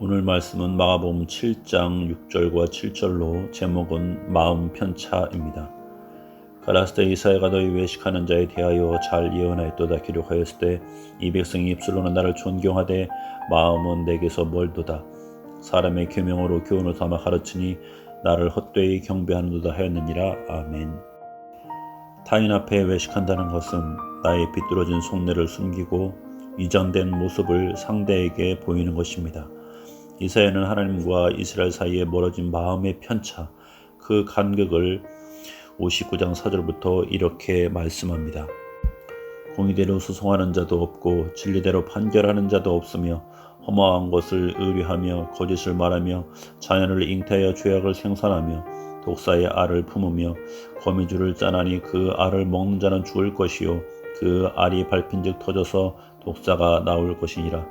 오늘 말씀은 마가복음 7장 6절과 7절로 제목은 마음 편차입니다. 가라스대 이사야가 너희 외식하는 자에 대하여 잘 예언하였도다 기록하였을 때 이 백성이 입술로는 나를 존경하되 마음은 내게서 멀도다 사람의 계명으로 교훈을 삼아 가르치니 나를 헛되이 경배하는도다 하였느니라 아멘. 타인 앞에 외식한다는 것은 나의 비뚤어진 속내를 숨기고 이전된 모습을 상대에게 보이는 것입니다. 이사야는 하나님과 이스라엘 사이에 멀어진 마음의 편차, 그 간격을 59장 4절부터 이렇게 말씀합니다. 공의대로 수송하는 자도 없고 진리대로 판결하는 자도 없으며 허망한 것을 의뢰하며 거짓을 말하며 자연을 잉태하여 죄악을 생산하며 독사의 알을 품으며 거미줄을 짜나니 그 알을 먹는 자는 죽을 것이요 그 알이 밟힌즉 터져서 독사가 나올 것이니라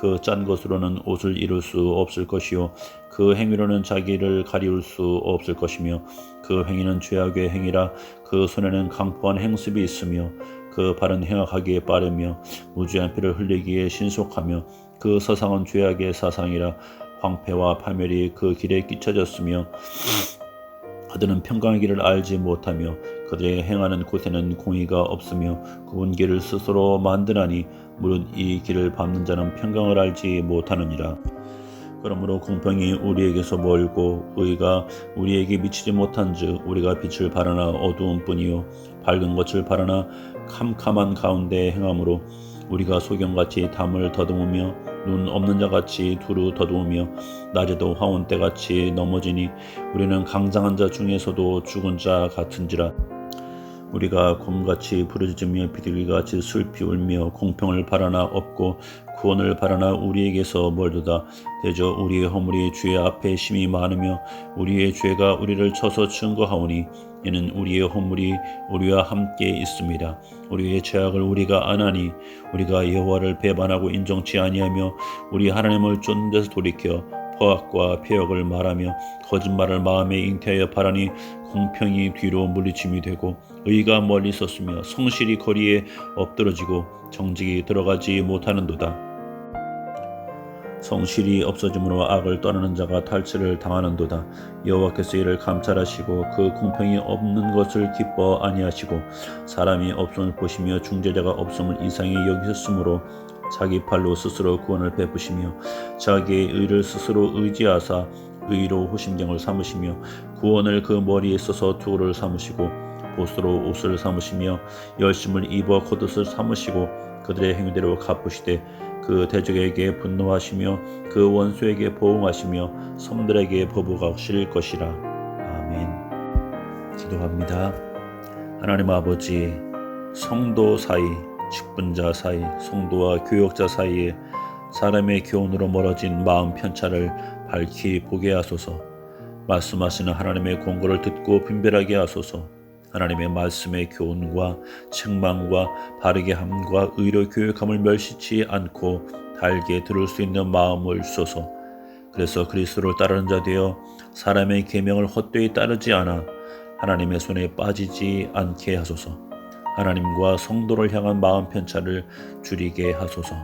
그 짠 것으로는 옷을 이룰 수 없을 것이요. 그 행위로는 자기를 가리울 수 없을 것이며 그 행위는 죄악의 행위라. 그 손에는 강포한 행습이 있으며 그 발은 행악하기에 빠르며 무죄한 피를 흘리기에 신속하며 그 서상은 죄악의 사상이라. 황폐와 파멸이 그 길에 끼쳐졌으며 그들은 평강의 길을 알지 못하며 그들의 행하는 곳에는 공의가 없으며 구분 길을 스스로 만드나니 무릇 이 길을 밟는 자는 평강을 알지 못하느니라. 그러므로 공평이 우리에게서 멀고 의가 우리에게 미치지 못한즉 우리가 빛을 바라나 어두운 뿐이요 밝은 것을 바라나 캄캄한 가운데 행함으로 우리가 소경같이 담을 더듬으며 눈 없는 자같이 두루 더듬으며 낮에도 화온 때같이 넘어지니 우리는 강장한 자 중에서도 죽은 자 같은지라 우리가 곰같이 부르짖으며 비둘기같이 슬피 울며 공평을 바라나 없고 구원을 바라나 우리에게서 멀도다 대저 우리의 허물이 주의 앞에 심히 많으며 우리의 죄가 우리를 쳐서 증거하오니 이는 우리의 허물이 우리와 함께 있습니다. 우리의 죄악을 우리가 안하니 우리가 여호와를 배반하고 인정치 아니하며 우리 하나님을 쫓는 데서 돌이켜 포악과 폐역을 말하며 거짓말을 마음에 잉태하여 바라니 공평이 뒤로 물리침이 되고 의가 멀리 있었으며 성실이 거리에 엎드러지고 정직이 들어가지 못하는도다. 성실이 없어짐으로 악을 떠나는 자가 탈취를 당하는도다. 여호와께서 이를 감찰하시고 그 공평이 없는 것을 기뻐 아니하시고 사람이 없음을 보시며 중재자가 없음을 이상히 여기셨으므로 자기 팔로 스스로 구원을 베푸시며 자기의 의를 스스로 의지하사 의로 호심경을 삼으시며 구원을 그 머리에 써서 투구를 삼으시고 보스로 옷을 삼으시며 열심을 입어 겉옷을 삼으시고 그들의 행위대로 갚으시되 그 대적에게 분노하시며 그 원수에게 보응하시며 섬들에게 보복하실 것이라. 아멘. 기도합니다. 하나님 아버지, 성도 사이, 직분자 사이, 성도와 교역자 사이에 사람의 교훈으로 멀어진 마음 편차를 밝히 보게 하소서. 말씀하시는 하나님의 공고를 듣고 분별하게 하소서. 하나님의 말씀의 교훈과 책망과 바르게 함과 의로 교육함을 멸시치 않고 달게 들을 수 있는 마음을 주소서. 그래서 그리스도를 따르는 자 되어 사람의 계명을 헛되이 따르지 않아 하나님의 손에 빠지지 않게 하소서. 하나님과 성도를 향한 마음 편차를 줄이게 하소서.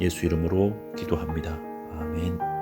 예수 이름으로 기도합니다. 아멘.